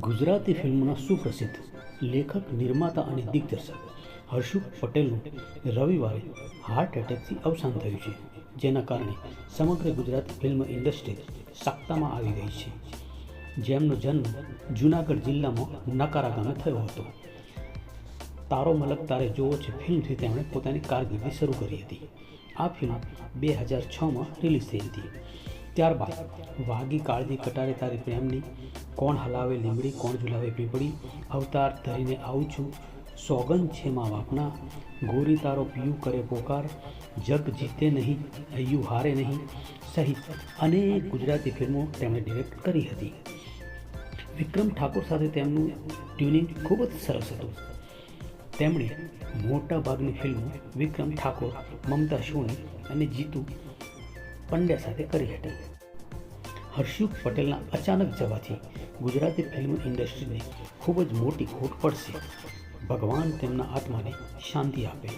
ગુજરાતી ફિલ્મના સુપ્રસિદ્ધ લેખક, નિર્માતા અને દિગ્દર્શક હર્ષુક પટેલનું રવિવારે હાર્ટ એટેકથી અવસાન થયું છે, જેના કારણે સમગ્ર ગુજરાત ફિલ્મ ઇન્ડસ્ટ્રી સાક્તામાં આવી ગઈ છે. જેમનો જન્મ જૂનાગઢ જિલ્લામાં નકારા ગામે થયો હતો. તારો મલક તારે જોવો છે ફિલ્મથી તેમણે પોતાની કારકિર્દી શરૂ કરી હતી. આ ફિલ્મ બે હજાર છમાં રિલીઝ થઈ હતી. ત્યારબાદ વાગી કાળજી કટારે તારી પ્રેમની કોણ હલાવે લીમડી, કોણ ઝુલાવે પીપળી? અવતાર ધરીને આવું છું સોગન છે મા બાપના ગોરી તારો પીયું કરે પોકાર, જગ જીતે નહીં હૈયું હારે નહીં. સહિત અનેક ગુજરાતી ફિલ્મો તેમણે ડિરેક્ટ કરી હતી. વિક્રમ ઠાકોર સાથે તેમનું ટ્યુનિંગ ખૂબ જ સરસ હતું. તેમણે મોટાભાગની ફિલ્મો વિક્રમ ઠાકોર, મમતા સોની અને જીતુ પંડ્યા સાથે કરી હતી. હર્ષુખ પટેલના અચાનક જવાથી ગુજરાતી ફિલ્મ ઇન્ડસ્ટ્રીને ખૂબ જ મોટી ખોટ પડશે. ભગવાન તેમના આત્માને શાંતિ આપે.